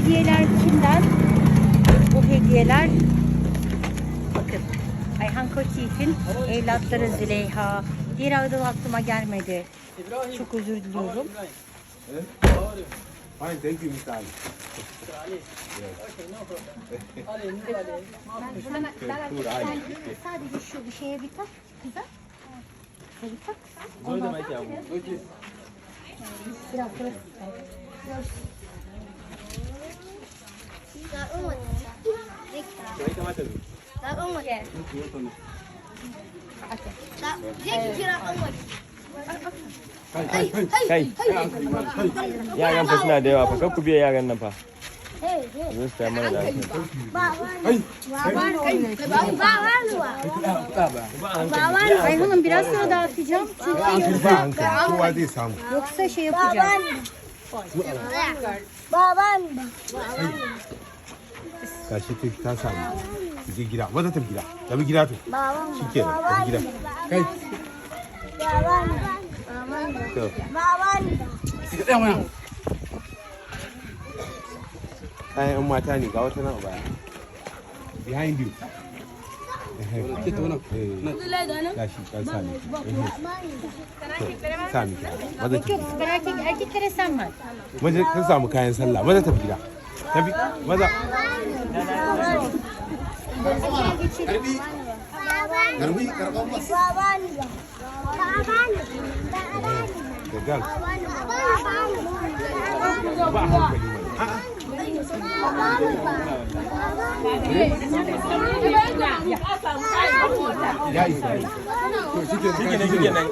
hediyeler kimden? Bu hediyeler bakın Ayhan Koçyiğit'in evlatları Züleyha. Diğer adı aklıma gelmedi. Çok özür diliyorum. Fine, thank you, Mr. Ali. Sadece şu bir şeye bir tak. Kıza. Bir tak. Biraz burası. Kai, yaran fa suna da yawa fa, kar ku biya yaran nan fa. Zo su tayar mana da hankali. Ayhan'ım biraz sonra dağıtacağım. Çünkü Ba kowa zai samu. yoksa şey yapacağım. Baban Gashi ta ta samu. Ki je gida, maza tafi gida. Tafi gida to. Baban Shikenan, tafi gida. Kai, Kayan 'yan mata ne ga wata nan a baya. Behind you. Ke nan. Maza kin samu kayan sallah. Maza tafi gida. tafi maza. Karbi karɓi karɓan ba. Ba ni ba ba ni ba ba ni da gal ba hankali ba a'a ya isa. To shike shike nan